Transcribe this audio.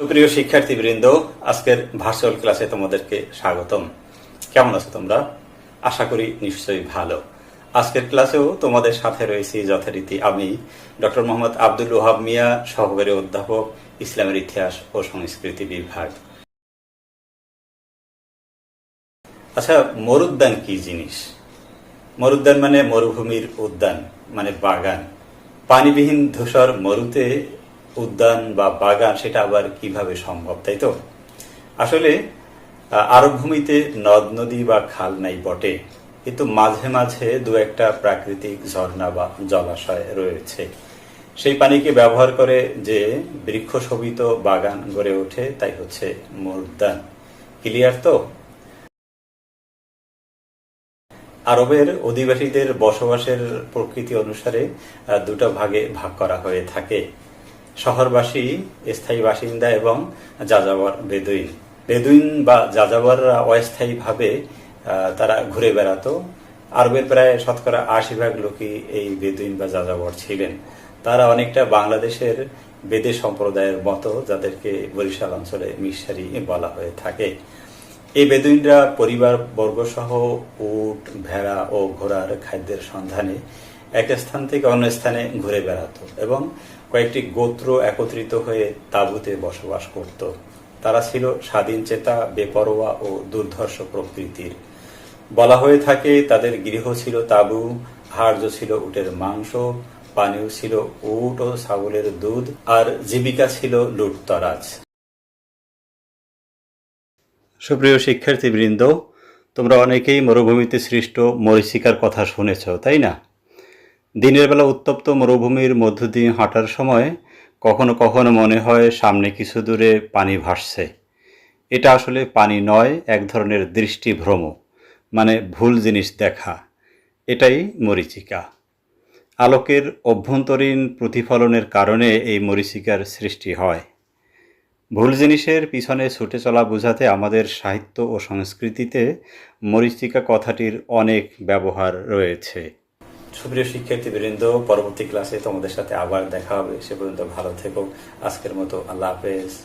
সুপ্রিয় শিক্ষার্থীবৃন্দ, আজকের ভার্চুয়াল ক্লাসে তোমাদেরকে স্বাগতম। কেমন আছো তোমরা? আশা করি নিশ্চয়ই ভালো। আজকের ক্লাসেও তোমাদের সাথে রয়েছি যথারীতি আমি ডক্টর মোহাম্মদ আব্দুল ওহাব মিয়া, সহকারী অধ্যাপক, ইসলামের ইতিহাস ও সংস্কৃতি বিভাগ। আচ্ছা মরুদ্যান কি জিনিস? মরুদ্যান মানে মরুভূমির উদ্যান মানে বাগান। পানিবিহীন ধূসর মরুতে উদ্যান বা বাগান, সেটা আবার কীভাবে সম্ভব, তাই তো? আসলে আরব ভূমিতে নদ, নদী বা খাল নাই বটে, কিন্তু মাঝে মাঝে দু একটা প্রাকৃতিক ঝর্ণা বা জলাশয় রয়েছে। সেই পানিকে ব্যবহার করে যে বৃক্ষ শোভিত বাগান গড়ে ওঠে, তাই হচ্ছে মরুদ্যান ক্লিয়ার তো? আরবের অধিবাসীদের বসবাসের প্রকৃতি অনুসারে দুটো ভাগে ভাগ করা হয়ে থাকে। শহরবাসী, স্থায়ী বাসিন্দা এবং যাযাবর, বেদুইন। বেদুইন বা যাযাবররা অস্থায়ীভাবে তারা ঘুরে বেড়াতো। আরবের প্রায় শতকরা আশি ভাগ লোকই এই বেদুইন বা যাযাবর ছিলেন। তারা অনেকটা বাংলাদেশের বেদে সম্প্রদায়ের মতো, যাদেরকে বরিশাল অঞ্চলে মিশারি বলা হয়ে থাকে। এই বেদুইনরা পরিবার বর্গ সহ উট, ভেড়া ও ঘোড়ার খাদ্যের সন্ধানে এক স্থান থেকে অন্য স্থানে ঘুরে বেড়াতো এবং কয়েকটি গোত্র একত্রিত হয়ে তাঁবুতে বসবাস করত। তারা ছিল স্বাধীন চেতা, বেপরোয়া ও দুর্ধর্ষ প্রকৃতির। বলা হয়ে থাকে, তাদের গৃহ ছিল তাঁবু হার্য ছিল উটের মাংস, পানীয় ছিল উট ও ছাগলের দুধ, আর জীবিকা ছিল লুটতরাজ। সুপ্রিয় শিক্ষার্থীবৃন্দ, তোমরা অনেকেই মরুভূমিতে সৃষ্ট মরীচিকার কথা শুনেছ, তাই না? দিনের বেলা উত্তপ্ত মরুভূমির মধ্য দিয়ে হাঁটার সময় কখনো কখনো মনে হয় সামনে কিছু দূরে পানি ভাসছে। এটা আসলে পানি নয়, এক ধরনের দৃষ্টিভ্রম মানে ভুল জিনিস দেখা। এটাই মরীচিকা। আলোকের অভ্যন্তরীণ প্রতিফলনের কারণে এই মরীচিকার সৃষ্টি হয়। ভুল জিনিসের পিছনে ছুটে চলা বোঝাতে আমাদের সাহিত্য ও সংস্কৃতিতে মরিচিকা কথাটির অনেক ব্যবহার রয়েছে। সুপ্রিয় শিক্ষার্থীবৃন্দ, পরবর্তী ক্লাসে তোমাদের সাথে আবার দেখা হবে। সে পর্যন্ত ভালো থেকো। আজকের মতো আল্লাহ হাফেজ।